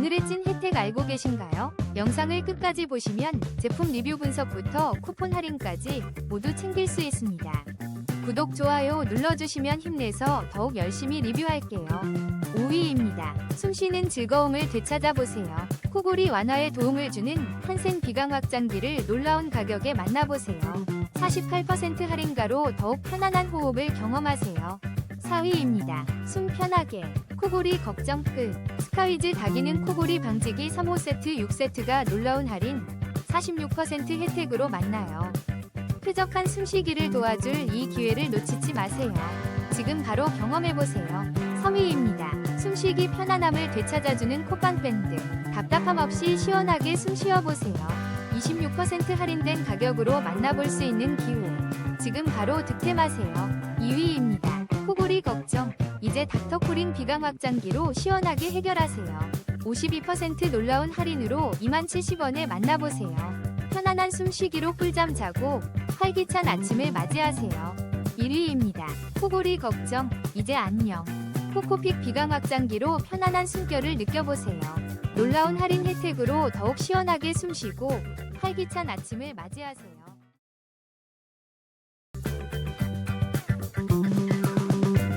오늘의 찐 혜택 알고 계신가요? 영상을 끝까지 보시면 제품 리뷰 분석부터 쿠폰 할인까지 모두 챙길 수 있습니다. 구독, 좋아요 눌러주시면 힘내서 더욱 열심히 리뷰할게요. 5위입니다. 숨쉬는 즐거움을 되찾아보세요. 코골이 완화에 도움을 주는 한센 비강 확장기를 놀라운 가격에 만나보세요. 48% 할인가로 더욱 편안한 호흡을 경험하세요. 4위입니다. 숨 편하게 코골이 걱정 끝 스카이즈 다기능 코골이 방지기 3호 세트 6세트가 놀라운 할인 46% 혜택으로 만나요. 쾌적한 숨쉬기를 도와줄 이 기회를 놓치지 마세요. 지금 바로 경험해보세요. 3위입니다. 숨쉬기 편안함을 되찾아주는 콧방 밴드. 답답함 없이 시원하게 숨 쉬어보세요. 26% 할인된 가격으로 만나볼 수 있는 기회. 지금 바로 득템하세요. 2위입니다. 코골이 걱정. 이제 닥터코링 비강 확장기로 시원하게 해결하세요. 52% 놀라운 할인으로 2만70원에 만나보세요. 편안한 숨쉬기로 꿀잠 자고 활기찬 아침을 맞이하세요. 1위입니다. 코골이 걱정. 이제 안녕. 코코픽 비강 확장기로 편안한 숨결을 느껴보세요. 놀라운 할인 혜택으로 더욱 시원하게 숨쉬고 활기찬 아침을 맞이하세요.